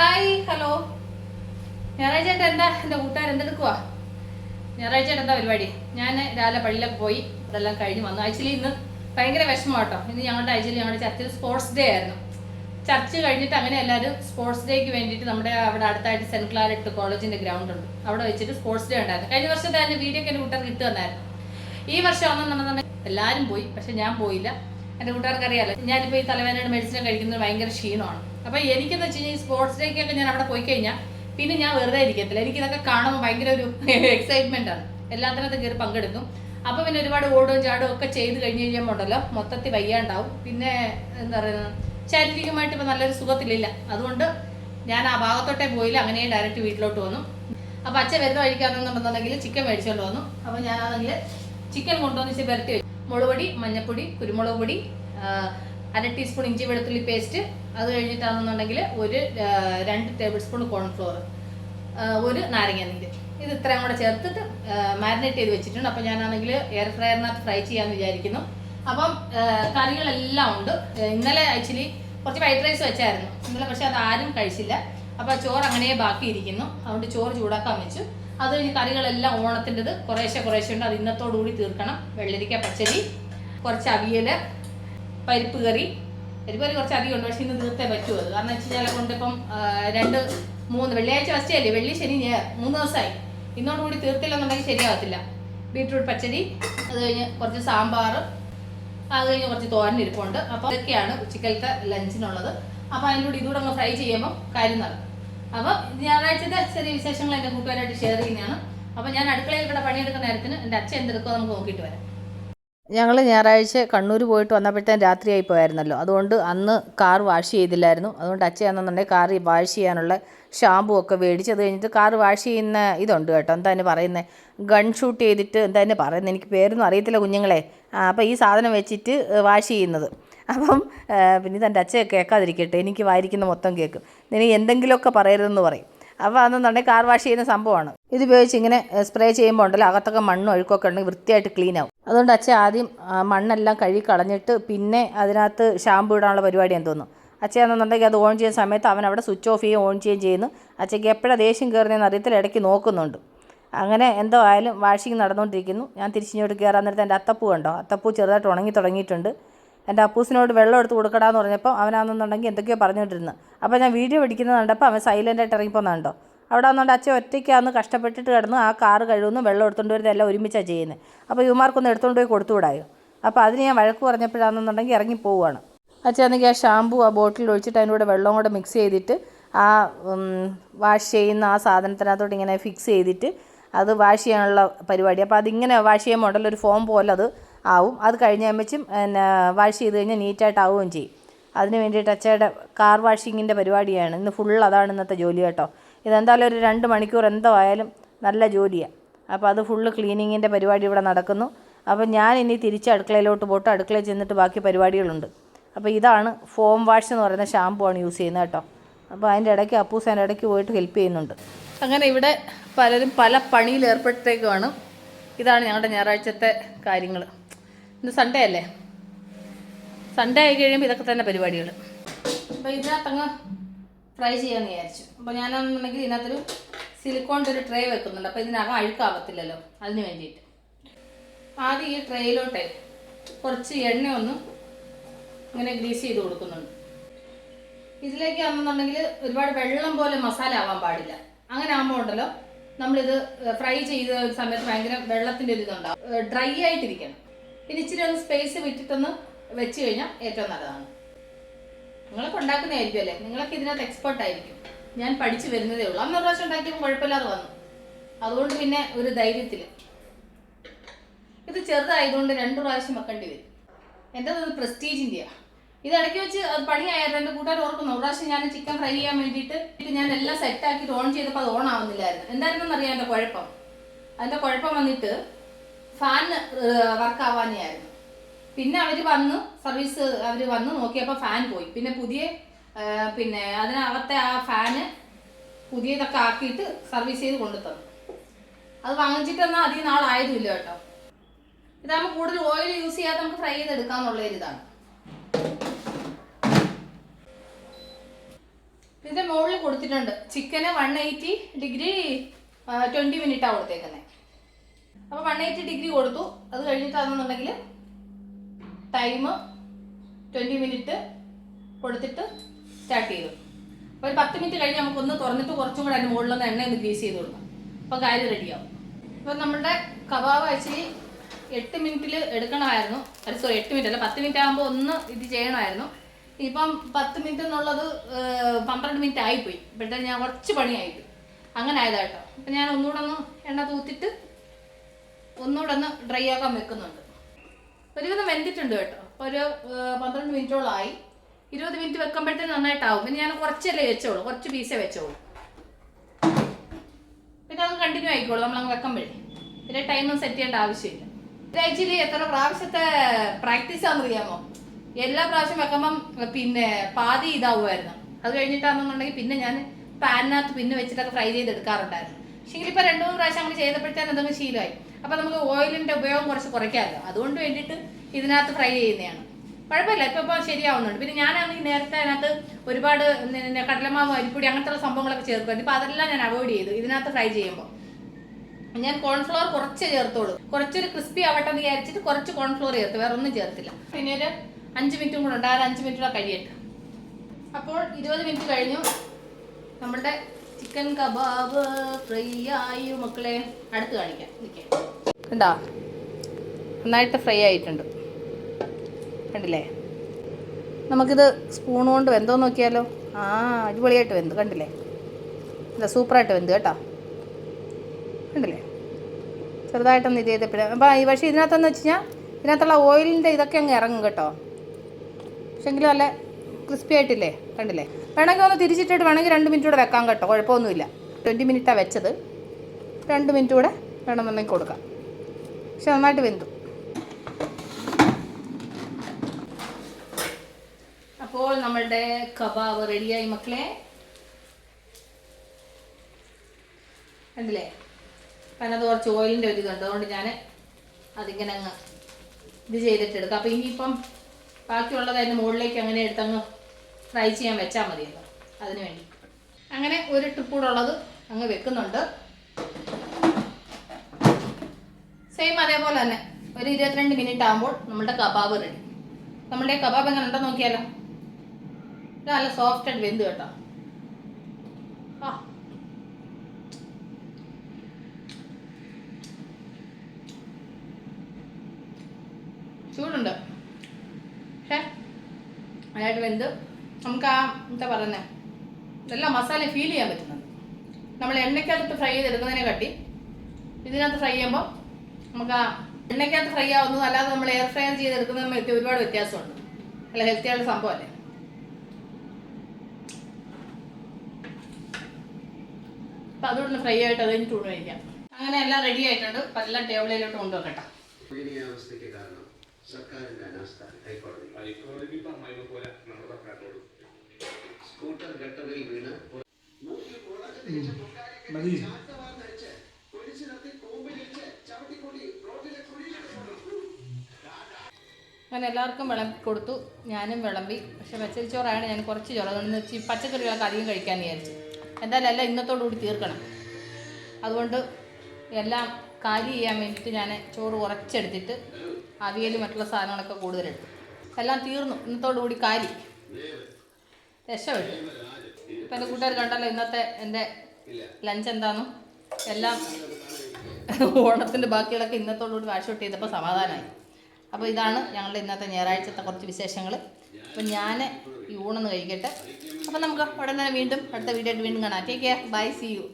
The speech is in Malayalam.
ഹായ് ഹലോ ഞായറാഴ്ച എന്താ? എന്റെ കൂട്ടുകാർ എന്തെടുക്കുവാ? ഞായറാഴ്ച എന്താ പരിപാടി? ഞാൻ രാവിലെ പള്ളിയിലൊക്കെ പോയി ഇതെല്ലാം കഴിഞ്ഞ് വന്നു. ആക്ച്വലി ഇന്ന് ഭയങ്കര വിഷമം കേട്ടോ ഇന്ന് ഞങ്ങളുടെ ആഴ്ചയിൽ ഞങ്ങളുടെ ചർച്ചിൽ സ്പോർട്സ് ഡേ ആയിരുന്നു. ചർച്ച് കഴിഞ്ഞിട്ട് അങ്ങനെ എല്ലാവരും സ്പോർട്സ് ഡേക്ക് വേണ്ടിയിട്ട് നമ്മുടെ അവിടെ അടുത്തായിട്ട് സെന്റ് ക്ലാരറ്റ് കോളേജിന്റെ ഗ്രൗണ്ട് ഉണ്ട്. അവിടെ വെച്ചിട്ട് സ്പോർട്സ് ഡേ ഉണ്ടായിരുന്നു. കഴിഞ്ഞ വർഷത്തെ അതിന്റെ വീഡിയോ ഒക്കെ എന്റെ കൂട്ടുകാർ കിട്ടു തന്നായിരുന്നു ഈ വർഷം ഒന്നെന്നുണ്ടെന്നുണ്ടെങ്കിൽ എല്ലാവരും പോയി പക്ഷെ ഞാൻ പോയില്ല. എന്റെ കൂട്ടുകാർക്ക് അറിയാലോ ഞാനിപ്പോൾ ഈ തലവേദനയുടെ മെഡിസിൻ കഴിക്കുന്നത് ഭയങ്കര ക്ഷീണമാണ്. അപ്പോൾ എനിക്കെന്ന് വെച്ച് കഴിഞ്ഞാൽ ഈ സ്പോർട്സ് ഡേക്കൊക്കെ ഞാൻ അവിടെ പോയി കഴിഞ്ഞാൽ പിന്നെ ഞാൻ വെറുതെ ഇരിക്കത്തില്ല. എനിക്കിതൊക്കെ കാണുമ്പോൾ ഭയങ്കര ഒരു എക്സൈറ്റ്മെന്റ് ആണ്. എല്ലാത്തിനകത്ത് കയറി പങ്കെടുക്കും. അപ്പൊ പിന്നെ ഒരുപാട് ഓടുകയും ചാടുകയും ഒക്കെ ചെയ്ത് കഴിഞ്ഞ് കഴിയുമ്പോൾ ഉണ്ടല്ലോ. മൊത്തത്തിൽ വയ്യാണ്ടാവും. പിന്നെ എന്താ പറയുന്നത്? ശാരീരികമായിട്ട് ഇപ്പൊ നല്ലൊരു സുഖത്തിലില്ല. അതുകൊണ്ട് ഞാൻ ആ ഭാഗത്തോട്ടേ പോയില്ല. അങ്ങനെ ഡയറക്റ്റ് വീട്ടിലോട്ട് വന്നു. അപ്പൊ അച്ഛൻ വരുന്ന വഴിക്കാണെന്നുണ്ടെന്നുണ്ടെങ്കിൽ ചിക്കൻ മേടിച്ചോണ്ട് വന്നു. അപ്പൊ ഞാനാണെങ്കിൽ ചിക്കൻ കൊണ്ടുവന്ന് ഇച്ചിരി പുരട്ടി വെച്ചു. മുളകുപൊടി മഞ്ഞപ്പൊടി കുരുമുളക് പൊടി അര ടീസ്പൂൺ ഇഞ്ചി വെളുത്തുള്ളി പേസ്റ്റ് അത് കഴിഞ്ഞിട്ടാണെന്നുണ്ടെങ്കിൽ ഒരു രണ്ട് ടേബിൾ സ്പൂൺ കോൺഫ്ലോർ ഒരു നാരങ്ങ നീര്. ഇത് ഇത്രയും കൂടെ ചേർത്തിട്ട് മാരിനേറ്റ് ചെയ്ത് വെച്ചിട്ടുണ്ട്. അപ്പോൾ ഞാനാണെങ്കിൽ എയർ ഫ്രയറിനകത്ത് ഫ്രൈ ചെയ്യാമെന്ന് വിചാരിക്കുന്നു. അപ്പം കറികളെല്ലാം ഉണ്ട്. ഇന്നലെ ആക്ച്വലി കുറച്ച് വൈറ്റ് റൈസ് വെച്ചായിരുന്നു. ഇന്നലെ പക്ഷെ അത് ആരും കഴിച്ചില്ല. അപ്പോൾ ചോറ് അങ്ങനെ ബാക്കിയിരിക്കുന്നു. അതുകൊണ്ട് ചോറ് ചൂടാക്കാൻ വെച്ചു. അത് കഴിഞ്ഞ് കറികളെല്ലാം ഓണത്തിന്റെത് കുറേശ്ശെ കുറേശ്ശെ ഉണ്ട്. അത് ഇന്നത്തോടുകൂടി തീർക്കണം. വെള്ളരിക്ക പച്ചരി കുറച്ച് അവിയൽ പരിപ്പ് കറി. പരിപ്പ് കറി കുറച്ച് അധികം ഉണ്ട് പക്ഷെ ഇന്ന് തീർത്തേ പറ്റൂ അത്. കാരണം വെച്ച് കഴിഞ്ഞാൽ കൊണ്ടിപ്പം രണ്ട് മൂന്ന് വെള്ളിയാഴ്ച ഫസ്റ്റ് വെള്ളി ശനി ഞാൻ മൂന്ന് ദിവസമായി ഇന്നോട് കൂടി തീർത്തില്ലെന്നുണ്ടെങ്കിൽ ശരിയാവത്തില്ല. ബീട്രൂട്ട് പച്ചടി അത് കഴിഞ്ഞ് കുറച്ച് സാമ്പാർ അത് കഴിഞ്ഞ് കുറച്ച് തോരൻ ഇരിപ്പുണ്ട്. അപ്പോൾ ഇതൊക്കെയാണ് ഉച്ചക്കലത്തെ ലഞ്ചിനുള്ളത്. അപ്പോൾ അതിന്റെ കൂടി ഇതുകൂടെ അങ്ങ് ഫ്രൈ ചെയ്യുമ്പോൾ കാര്യം നടക്കും. അപ്പോൾ ഞായറാഴ്ചത്തെ ചെറിയ വിശേഷങ്ങൾ എന്റെ കൂട്ടുകാരായിട്ട് ഷെയർ ചെയ്യുന്നതാണ്. അപ്പോൾ ഞാൻ അടുക്കളയിൽ ഇവിടെ പണിയെടുക്കുന്ന നേരത്തിന് എന്റെ അച്ഛൻ എന്തെടുക്കുമോ നമുക്ക് നോക്കിയിട്ട് വരാം. ഞങ്ങൾ ഞായറാഴ്ച കണ്ണൂർ പോയിട്ട് വന്നപ്പോഴത്തേന് രാത്രിയായി പോയായിരുന്നല്ലോ. അതുകൊണ്ട് അന്ന് കാർ വാഷ് ചെയ്തില്ലായിരുന്നു. അതുകൊണ്ട് അച്ഛയാണെന്നുണ്ടെങ്കിൽ കാർ വാഷ് ചെയ്യാനുള്ള ഷാമ്പു ഒക്കെ മേടിച്ച് അത് കഴിഞ്ഞിട്ട് കാർ വാഷ് ചെയ്യുന്ന ഇതുണ്ട് കേട്ടോ. എന്താ അതിന് പറയുന്നത് ഗൺ ഷൂട്ട് ചെയ്തിട്ട് എന്താ അതിന് പറയുന്നത് എനിക്ക് പേരൊന്നും അറിയത്തില്ല കുഞ്ഞുങ്ങളെ. അപ്പോൾ ഈ സാധനം വെച്ചിട്ട് വാഷ് ചെയ്യുന്നത്. അപ്പം പിന്നെ തന്റെ അച്ഛയെ കേൾക്കാതിരിക്കട്ടെ. എനിക്ക് വായിരിക്കുന്ന മൊത്തം കേൾക്കും. ഇനി എന്തെങ്കിലുമൊക്കെ പറയരുതെന്ന് പറയും. അപ്പോൾ അതെന്നുണ്ടെങ്കിൽ കാർ വാഷ് ചെയ്യുന്ന സംഭവമാണ്. ഇത് ഉപയോഗിച്ച് ഇങ്ങനെ സ്പ്രേ ചെയ്യുമ്പോൾ ഉണ്ടല്ലോ അകത്തൊക്കെ മണ്ണും ഒഴുക്കൊക്കെ ഉണ്ടെങ്കിൽ വൃത്തിയായിട്ട് ക്ലീൻ ആവും. അതുകൊണ്ട് അച്ഛൻ ആദ്യം മണ്ണെല്ലാം കഴുകി കളഞ്ഞിട്ട് പിന്നെ അതിനകത്ത് ഷാമ്പു ഇടാനുള്ള പരിപാടിയാന്ന് തോന്നുന്നു. അച്ഛയാണെന്നുണ്ടെങ്കിൽ അത് ഓൺ ചെയ്യുന്ന സമയത്ത് അവൻ അവിടെ സ്വിച്ച് ഓഫ് ചെയ്യുകയും ഓൺ ചെയ്യുകയും ചെയ്യുന്നു. അച്ഛയ്ക്ക് എപ്പോഴാണ് ദേഷ്യം കയറുന്നതെന്ന് അറിയത്തില്ല ഇടയ്ക്ക് നോക്കുന്നുണ്ട്. അങ്ങനെ എന്തോ ആയാലും വാഷിങ് നടന്നുകൊണ്ടിരിക്കുന്നു. ഞാൻ തിരിച്ചിങ്ങോട്ട് കയറാൻ നേരത്തെ എന്റെ അത്തപ്പൂ കണ്ടോ? അത്തപ്പൂ ചെറുതായിട്ട് ഉണങ്ങി തുടങ്ങിയിട്ടുണ്ട്. എന്റെ അപ്പൂസിനോട് വെള്ളം എടുത്ത് കൊടുക്കടാന്ന് പറഞ്ഞപ്പോൾ അവനാണെന്നുണ്ടെങ്കിൽ എന്തൊക്കെയോ പറഞ്ഞുകൊണ്ടിരുന്നു. അപ്പോൾ ഞാൻ വീഡിയോ പിടിക്കുന്നത് കണ്ടപ്പോൾ അവൻ സൈലന്റായിട്ട് ഇറങ്ങിപ്പോന്നുണ്ടോ അവിടെ വന്നുകൊണ്ട് അച്ഛൻ ഒറ്റയ്ക്കാന്ന് കഷ്ടപ്പെട്ടിട്ട് കിടന്ന് ആ കാറ് കഴുകുന്നു വെള്ളം എടുത്തുകൊണ്ട് വരുന്ന എല്ലാം ഒരുമിച്ചാണ് ചെയ്യുന്നത് അപ്പോൾ ഇവമാർക്കൊന്ന് എടുത്തുകൊണ്ട് പോയി കൊടുത്തുവിടായോ? അപ്പോൾ അതിന് ഞാൻ വഴക്ക് പറഞ്ഞപ്പോഴാണെന്നുണ്ടെങ്കിൽ ഇറങ്ങി പോവുകയാണ്. അച്ഛനെങ്കിൽ ആ ഷാമ്പു ആ ബോട്ടിൽ ഒഴിച്ചിട്ട് അതിന്റെ വെള്ളം കൂടെ മിക്സ് ചെയ്തിട്ട് ആ വാഷ് ചെയ്യുന്ന ആ സാധനത്തിനകത്തോട്ട് ഇങ്ങനെ ഫിക്സ് ചെയ്തിട്ട് അത് വാഷ് ചെയ്യാനുള്ള പരിപാടി. അപ്പോൾ അതിങ്ങനെ വാഷ് ചെയ്യുമ്പോൾ ഉണ്ടല്ലോ ഒരു ഫോം പോലെ അത് ആവും. അത് കഴിഞ്ഞ് അമ്മച്ചും പിന്നെ വാഷ് ചെയ്ത് കഴിഞ്ഞാൽ നീറ്റായിട്ട് ആവുകയും ചെയ്യും. അതിന് വേണ്ടിയിട്ട് അച്ഛയുടെ കാർ വാഷിങ്ങിന്റെ പരിപാടിയാണ്. ഇന്ന് ഫുൾ അതാണ് ഇന്നത്തെ ജോലി കേട്ടോ. ഇതെന്തായാലും ഒരു രണ്ട് മണിക്കൂർ എന്തോ ആയാലും നല്ല ജോലിയാണ് അപ്പോൾ അത് ഫുള്ള് ക്ലീനിങ്ങിന്റെ പരിപാടി ഇവിടെ നടക്കുന്നു. അപ്പോൾ ഞാൻ ഇനി തിരിച്ച് അടുക്കളയിലോട്ട് പോട്ട് അടുക്കളയിൽ ചെന്നിട്ട് ബാക്കി പരിപാടികളുണ്ട്. അപ്പോൾ ഇതാണ് ഫോം വാഷ് എന്ന് പറയുന്ന ഷാമ്പു ആണ് യൂസ് ചെയ്യുന്നത് കേട്ടോ. അപ്പോൾ അതിന്റെ ഇടയ്ക്ക് അപ്പൂസ് അതിന്റെ ഇടയ്ക്ക് പോയിട്ട് ഹെൽപ്പ് ചെയ്യുന്നുണ്ട്. അങ്ങനെ ഇവിടെ പലരും പല പണിയിൽ ഏർപ്പെട്ടേക്കുമാണ് ഇതാണ് ഞങ്ങളുടെ ഞായറാഴ്ചത്തെ കാര്യങ്ങൾ. ഇന്ന് സൺഡേ അല്ലേ? സൺഡേ ആയി കഴിയുമ്പോൾ ഇതൊക്കെ തന്നെ പരിപാടികൾ. അപ്പോൾ ഇതിനകത്തങ്ങ് ഫ്രൈ ചെയ്യാമെന്ന് വിചാരിച്ചു. അപ്പോൾ ഞാനാണെന്നുണ്ടെങ്കിൽ ഇതിനകത്തൊരു സിലിക്കോണിന്റെ ഒരു ട്രേ വെക്കുന്നുണ്ട്. അപ്പോൾ ഇതിനകം അഴുക്കാവത്തില്ലല്ലോ. അതിന് വേണ്ടിയിട്ട്. ആദ്യം ഈ ട്രേയിലോട്ടെ കുറച്ച് എണ്ണ ഒന്ന് ഇങ്ങനെ ഗ്രീസ് ചെയ്ത് കൊടുക്കുന്നുണ്ട്. ഇതിലേക്ക് ആണെന്നുണ്ടെങ്കിൽ ഒരുപാട് വെള്ളം പോലെ മസാല ആവാൻ പാടില്ല. അങ്ങനെ ആകുമ്പോൾ ഉണ്ടല്ലോ നമ്മളിത് ഫ്രൈ ചെയ്ത സമയത്ത് ഭയങ്കര വെള്ളത്തിന്റെ ഒരു ഇതുണ്ടാവും. ഡ്രൈ ആയിട്ടിരിക്കണം. പിന്നെ ഇച്ചിരി ഒന്ന് സ്പേസ് വിട്ടിട്ടൊന്ന് വെച്ച് കഴിഞ്ഞാൽ ഏറ്റവും നല്ലതാണ്. നിങ്ങളൊക്കെ ഉണ്ടാക്കുന്നതായിരിക്കും അല്ലേ? നിങ്ങളൊക്കെ ഇതിനകത്ത് എക്സ്പേർട്ട് ആയിരിക്കും. ഞാൻ പഠിച്ചു വരുന്നതേ ഉള്ളൂ. അന്ന് പ്രാവശ്യം ഉണ്ടാക്കിയപ്പോൾ കുഴപ്പമില്ലാതെ വന്നു. അതുകൊണ്ട് പിന്നെ ഒരു ധൈര്യത്തിൽ ഇത് ചെറുതായതുകൊണ്ട് രണ്ട് പ്രാവശ്യം വെക്കേണ്ടി വരും. എന്റെ അത് പ്രസ്റ്റീജിന്റെയാണ് ഇത് ഇടയ്ക്ക് വെച്ച് അത് പണിയായിരുന്നു. എന്റെ കൂട്ടുകാർ ഓർക്കുന്നു. പ്രാവശ്യം ഞാൻ ചിക്കൻ ഫ്രൈ ചെയ്യാൻ വേണ്ടിയിട്ട് ഞാൻ എല്ലാം സെറ്റ് ആക്കിയിട്ട് ഓൺ ചെയ്തപ്പോൾ അത് ഓൺ ആവുന്നില്ലായിരുന്നു. എന്തായിരുന്നു അറിയാം എന്റെ കുഴപ്പം. അതിന്റെ കുഴപ്പം വന്നിട്ട് ഫാൻ വർക്ക് ആവാനായിരുന്നു പിന്നെ അവർ വന്നു സർവീസ് അവർ വന്ന് നോക്കിയപ്പോൾ ഫാൻ പോയി. പിന്നെ പുതിയ പിന്നെ അതിനകത്തെ ആ ഫാന് പുതിയതൊക്കെ ആക്കിയിട്ട് സർവീസ് ചെയ്ത് കൊണ്ടു തന്നു അത് വാങ്ങിച്ചിട്ടൊന്നും അധികം നാളായതുമില്ല കേട്ടോ. ഇതാകുമ്പോൾ കൂടുതൽ ഓയിൽ യൂസ് ചെയ്യാതെ നമുക്ക് ഫ്രൈ ചെയ്തെടുക്കാന്നുള്ള ഒരിതാണ് ഇതിന്റെ മുകളിൽ കൊടുത്തിട്ടുണ്ട്. ചിക്കന് വൺ എയ്റ്റി ഡിഗ്രി ട്വന്റി മിനിറ്റാണ് കൊടുത്തേക്കുന്നത് അപ്പോൾ വൺ എയ്റ്റി ഡിഗ്രി കൊടുത്തു. അത് കഴിഞ്ഞിട്ടാണെന്നുണ്ടെങ്കിൽ ടൈം ട്വന്റി മിനിറ്റ് കൊടുത്തിട്ട് സ്റ്റാർട്ട് ചെയ്തു. അപ്പോൾ ഒരു പത്ത് മിനിറ്റ് കഴിഞ്ഞ് നമുക്കൊന്ന് തുറന്നിട്ട് കുറച്ചും കൂടെ അതിന്റെ മുകളിലൊന്ന് എണ്ണ ഒന്ന് ഗ്രീസ് ചെയ്ത് കൊടുക്കാം. അപ്പോൾ കാര്യം റെഡിയാവും അപ്പോൾ നമ്മുടെ കബാബ് ആക്ച്വലി എട്ട് മിനിറ്റിൽ എടുക്കണമായിരുന്നു. അല്ല സോറി എട്ട് മിനിറ്റ് അല്ല പത്ത് മിനിറ്റ് ആകുമ്പോൾ ഒന്ന് ഇത് ചെയ്യണമായിരുന്നു. ഇപ്പം പത്ത് മിനിറ്റ് എന്നുള്ളത് പന്ത്രണ്ട് മിനിറ്റ് ആയിപ്പോയി. ഇപ്പോഴത്തെ ഞാൻ കുറച്ച് പണിയായിട്ട്. അങ്ങനെ ആയതാട്ടോ അപ്പം ഞാൻ ഒന്നുകൂടെ ഒന്ന് എണ്ണ തൂത്തിട്ട് ഒന്നുകൂടെ ഒന്ന് ഡ്രൈ ആക്കാൻ വെക്കുന്നുണ്ട്. ഒരുവിധം വെന്തിട്ടുണ്ട് കേട്ടോ. അപ്പോൾ ഒരു പന്ത്രണ്ട് മിനിറ്റോളമായി ഇരുപത് മിനിറ്റ് വെക്കുമ്പോഴത്തേന് നന്നായിട്ടാവും. പിന്നെ ഞാൻ കുറച്ചല്ലേ വെച്ചോളൂ. കുറച്ച് പീസേ വെച്ചോളൂ. പിന്നെ അത് കണ്ടിന്യൂ ആയിക്കോളൂ. നമ്മൾ അങ്ങ് വെക്കുമ്പോഴേ. പിന്നെ ടൈമൊന്നും സെറ്റ് ചെയ്യേണ്ട ആവശ്യമില്ല. ആക്ച്വലി എത്ര പ്രാവശ്യത്തെ പ്രാക്ടീസ് ആണെന്നറിയാമോ എല്ലാ പ്രാവശ്യം വെക്കുമ്പം പിന്നെ പാതി ഇതാവുമായിരുന്നു. അത് കഴിഞ്ഞിട്ടാണെന്നുണ്ടെങ്കിൽ പിന്നെ ഞാൻ പാനിനകത്ത് പിന്നെ വെച്ചിട്ടൊക്കെ ഫ്രൈ ചെയ്തെടുക്കാറുണ്ടായിരുന്നു. പക്ഷേ ഇപ്പോൾ രണ്ട് മൂന്ന് പ്രാവശ്യം അങ്ങനെ ചെയ്തപ്പോഴത്തേനും അതങ്ങ് ശീലമായി. അപ്പം നമുക്ക് ഓയിലിന്റെ ഉപയോഗം കുറച്ച് കുറയ്ക്കാമല്ലോ. അതുകൊണ്ട് വേണ്ടിയിട്ട് ഇതിനകത്ത് ഫ്രൈ ചെയ്യുന്നതാണ്. കുഴപ്പമില്ല. ഇപ്പൊ ഇപ്പോൾ ശരിയാവുന്നുണ്ട്. പിന്നെ ഞാനാണെങ്കിൽ നേരത്തെ അതിനകത്ത് ഒരുപാട് കടലമാവ് അരിപ്പൊടി അങ്ങനത്തെ ഉള്ള സംഭവങ്ങളൊക്കെ ചേർക്കുമായിരുന്നു. ഇപ്പം അതെല്ലാം ഞാൻ അവോയ്ഡ് ചെയ്തു ഇതിനകത്ത് ഫ്രൈ ചെയ്യുമ്പോൾ. ഞാൻ കോൺഫ്ലോർ കുറച്ച് ചേർത്തോളൂ കുറച്ചൊരു ക്രിസ്പി ആവട്ടെ എന്ന് വിചാരിച്ചിട്ട് കുറച്ച് കോൺഫ്ലോർ ചേർത്ത്. വേറെ ഒന്നും ചേർത്തില്ല. പിന്നെ ഒരു അഞ്ച് മിനിറ്റും കൂടെ ഉണ്ട്. ആ അഞ്ച് മിനിറ്റ് കൂടെ കഴിയട്ടെ. അപ്പോൾ ഇരുപത് മിനിറ്റ് കഴിഞ്ഞു. നമ്മളുടെ ചിക്കൻ കബാബ് ഫ്രൈ ആയി. മക്കളെ അടുത്ത് കാണിക്കാം. നിൽക്കാം കണ്ടോ? നന്നായിട്ട് ഫ്രൈ ആയിട്ടുണ്ട്. കണ്ടില്ലേ? നമുക്കിത് സ്പൂൺ കൊണ്ട് വെന്തോ നോക്കിയാലോ? ആ അടിപൊളിയായിട്ട് വെന്തു കണ്ടില്ലേ? ഇല്ല സൂപ്പറായിട്ട് വെന്തു കേട്ടോ. കണ്ടില്ലേ? ചെറുതായിട്ടൊന്ന് ഇത് ചെയ്തപ്പോഴേ അപ്പോൾ ഈ പക്ഷേ ഇതിനകത്തെന്ന് വെച്ച് കഴിഞ്ഞാൽ ഇതിനകത്തുള്ള ഓയിലിന്റെ ഇതൊക്കെ അങ്ങ് ഇറങ്ങും കേട്ടോ. പക്ഷെങ്കിലും നല്ല ക്രിസ്പി ആയിട്ടില്ലേ? കണ്ടില്ലേ? വേണമെങ്കിൽ ഒന്ന് തിരിച്ചിട്ടിട്ട് വേണമെങ്കിൽ രണ്ട് മിനിറ്റ് കൂടെ വെക്കാം കേട്ടോ. കുഴപ്പമൊന്നുമില്ല. ട്വന്റി മിനിറ്റാണ് വെച്ചത്. രണ്ട് മിനിറ്റ് കൂടെ വേണമെന്നുണ്ടെങ്കിൽ കൊടുക്കാം. പക്ഷെ നന്നായിട്ട് വെന്തു. അപ്പോൾ നമ്മളുടെ കബാബ് റെഡിയായി മക്കളെ. കണ്ടില്ലേ? അതിനകത്ത് കുറച്ച് ഓയിലിന്റെ ഒരു ഇതുണ്ട്. അതുകൊണ്ട് ഞാൻ അതിങ്ങനെ അങ്ങ് ഇത് ചെയ്തിട്ട് അപ്പം അപ്പോൾ ഇനിയിപ്പം ബാക്കിയുള്ളത് അതിന്റെ മുകളിലേക്ക് അങ്ങനെ എടുത്തങ്ങ് ഫ്രൈ ചെയ്യാൻ വെച്ചാൽ മതിയല്ലോ. അതിന് വേണ്ടി. അങ്ങനെ ഒരു ട്രിപ്പ് കൂടെ ഉള്ളത് അങ്ങ് വെക്കുന്നുണ്ട്. സെയിം അതേപോലെ തന്നെ ഒരു ഇരുപത്തിരണ്ട് മിനിറ്റ് ആകുമ്പോൾ നമ്മളുടെ കബാബ് റെഡി നമ്മളുടെ കബാബ് എങ്ങനെ ഉണ്ടോ നോക്കിയാലോ? നല്ല സോഫ്റ്റ് ആയിട്ട് വെന്ത് കേട്ടോ. ചൂടുണ്ട്. പക്ഷേ അതായിട്ട് വെന്ത്. നമുക്ക് ആ എന്താ പറയുന്നത് ഇതെല്ലാം മസാല ഫീൽ ചെയ്യാൻ പറ്റുന്നുണ്ട്. നമ്മൾ എണ്ണയ്ക്കകത്ത് ഫ്രൈ ചെയ്തെടുക്കുന്നതിനെ കട്ടി ഇതിനകത്ത് ഫ്രൈ ചെയ്യുമ്പോൾ നമുക്ക് ആ എണ്ണയ്ക്കകത്ത് ഫ്രൈ ആവുന്നതും അല്ലാതെ നമ്മൾ എയർ ഫ്രൈ ചെയ്തെടുക്കുന്നതും വ്യത്യ- ഒരുപാട് വ്യത്യാസമുണ്ട്. അല്ല ഹെൽത്തി ആയിട്ടുള്ള സംഭവമല്ലേ അപ്പം അതുകൊണ്ട് ഫ്രൈ ആയിട്ട് അത് കഴിഞ്ഞിട്ട് കഴിക്കാം. അങ്ങനെ എല്ലാം റെഡി ആയിട്ടുണ്ട്. അപ്പം എല്ലാം ടേബിളിലോട്ട് കൊണ്ടുവെക്കട്ടെ സർക്കാരിന്റെ അനാസ്ഥ ഹൈക്കോടതി. ഹൈക്കോടതി സ്കൂട്ടർ ഗട്ടറിൽ വീണ് അങ്ങനെ എല്ലാവർക്കും വിളമ്പി കൊടുത്തു. ഞാനും വിളമ്പി. പക്ഷെ പച്ചരി ചോറാണ് ഞാൻ കുറച്ച് ചോറ് അതുകൊണ്ട് വെച്ച് പച്ചക്കറികളൊക്കെ അധികം കഴിക്കാമെന്ന് വിചാരിച്ചു. എന്തായാലും എല്ലാം ഇന്നത്തോടു കൂടി തീർക്കണം. അതുകൊണ്ട് എല്ലാം കാരി ചെയ്യാൻ വേണ്ടിയിട്ട് ഞാൻ ചോറ് കുറച്ചെടുത്തിട്ട് അവിയൽ മറ്റുള്ള സാധനങ്ങളൊക്കെ കൂടുതലെടുത്തു. എല്ലാം തീർന്നു. ഇന്നത്തോടുകൂടി കൂടി കാലി. രക്ഷപ്പെട്ടു. ഇപ്പം എന്റെ കൂട്ടുകാർ കണ്ടല്ലോ ഇന്നത്തെ എന്റെ ലഞ്ച് എന്താണെന്നും. എല്ലാം ഓണത്തിന്റെ ബാക്കികളൊക്കെ ഇന്നത്തോടുകൂടി വാഷ് ഔട്ട് ചെയ്തപ്പോൾ സമാധാനമായി. അപ്പോൾ ഇതാണ് ഞങ്ങളുടെ ഇന്നത്തെ ഞായറാഴ്ചത്തെ കുറച്ച് വിശേഷങ്ങൾ അപ്പം ഞാൻ ഈ ഊണെന്ന് കഴിക്കട്ടെ. അപ്പം നമുക്ക് ഉടനെ വീണ്ടും അടുത്ത വീഡിയോ ആയിട്ട് വീണ്ടും കാണാം. Take care bye see you